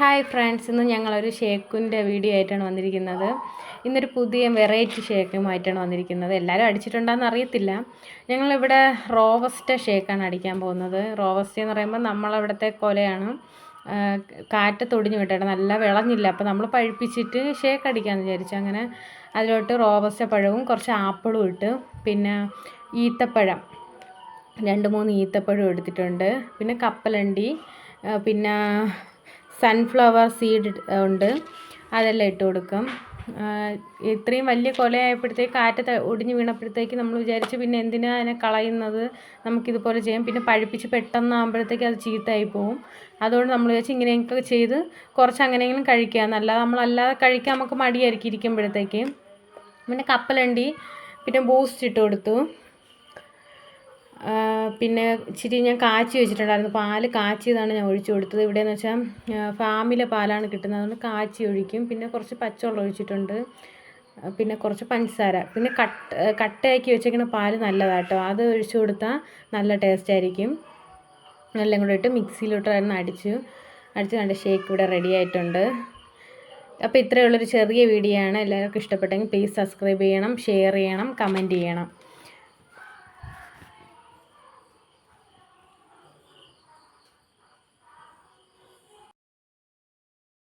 Hi friends ഇന്ന് ഞങ്ങളൊരു ഷേക്കിന്റെ video ആയിട്ടാണ് വന്നിരിക്കുന്നത്. ഇന്നൊരു പുതിയ വെറൈറ്റി ഷേക്കുമായിട്ടാണ് വന്നിരിക്കുന്നത്. എല്ലാവരും അടിച്ചിട്ടുണ്ടോയെന്ന് അറിയത്തില്ല. ഞങ്ങളിവിടെ റോവസ്റ്റ ഷേക്കാണ് അടിക്കാൻ പോകുന്നത്. റോവസ്റ്റ എന്ന് പറയുമ്പോൾ നമ്മളവിടുത്തെ കൊലയാണ്. കാറ്റ് തൊടിഞ്ഞു ഒടിഞ്ഞു വിട്ടേടെ നല്ല വിളഞ്ഞില്ല. അപ്പോൾ നമ്മൾ പഴുപ്പിച്ചിട്ട് ഷേക്ക് അടിക്കാമെന്ന് വിചാരിച്ചു. അങ്ങനെ അതിലോട്ട് റോബസ്റ്റ പഴവും കുറച്ച് ആപ്പിളും ഇട്ട് പിന്നെ ഈത്തപ്പഴം രണ്ട് മൂന്ന് ഈത്തപ്പഴം എടുത്തിട്ടുണ്ട്. പിന്നെ കപ്പലണ്ടി പിന്നെ സൺഫ്ലവർ സീഡ് ഉണ്ട്. അതെല്ലാം ഇട്ട് കൊടുക്കും. ഇത്രയും വലിയ കൊലയായപ്പോഴത്തേക്ക് കാറ്റത്ത് ഒടിഞ്ഞു വീണപ്പോഴത്തേക്ക് നമ്മൾ വിചാരിച്ചു പിന്നെ എന്തിനാ അതിനെ കളയുന്നത്? നമുക്കിതുപോലെ ചെയ്യാം. പിന്നെ പഴുപ്പിച്ച് പെട്ടെന്നാകുമ്പോഴത്തേക്ക് അത് ചീത്തയായി പോവും. അതുകൊണ്ട് നമ്മൾ വിചാരിച്ചു ഇങ്ങനെയൊക്കെ ചെയ്ത് കുറച്ച് അങ്ങനെയെങ്കിലും കഴിക്കാം. അല്ലാതെ നമ്മളല്ലാതെ കഴിക്കാൻ നമുക്ക് മടിയായിരിക്കും ഇരിക്കുമ്പോഴത്തേക്ക്. പിന്നെ കപ്പലണ്ടി പിന്നെ ബൂസ്റ്റ് ഇട്ട് കൊടുത്തു. പിന്നെ ഇച്ചിരി ഞാൻ കാച്ചി വെച്ചിട്ടുണ്ടായിരുന്നു. പാൽ കാച്ചിയതാണ് ഞാൻ ഒഴിച്ചു കൊടുത്തത്. ഇവിടെയെന്ന് വെച്ചാൽ ഫാമിലെ പാലാണ് കിട്ടുന്നത്. അതുകൊണ്ട് കാച്ചി ഒഴിക്കും. പിന്നെ കുറച്ച് പച്ചവെള്ളം ഒഴിച്ചിട്ടുണ്ട്. പിന്നെ കുറച്ച് പഞ്ചസാര. പിന്നെ കട്ട് കട്ടയാക്കി വെച്ചേക്കുന്ന പാൽ നല്ലതാട്ടോ. അത് ഒഴിച്ചു കൊടുത്താൽ നല്ല ടേസ്റ്റ് ആയിരിക്കും. എല്ലാം കൂടെ ഇട്ട് തന്നെ അടിച്ചു. അടിച്ച് നല്ല ഷേക്ക് ഇവിടെ റെഡി ആയിട്ടുണ്ട്. അപ്പോൾ ഇത്രയുള്ളൊരു ചെറിയ വീഡിയോ ആണ്. എല്ലാവർക്കും ഇഷ്ടപ്പെട്ടെങ്കിൽ പ്ലീസ് സബ്സ്ക്രൈബ് ചെയ്യണം ഷെയർ ചെയ്യണം കമന്റ് ചെയ്യണം.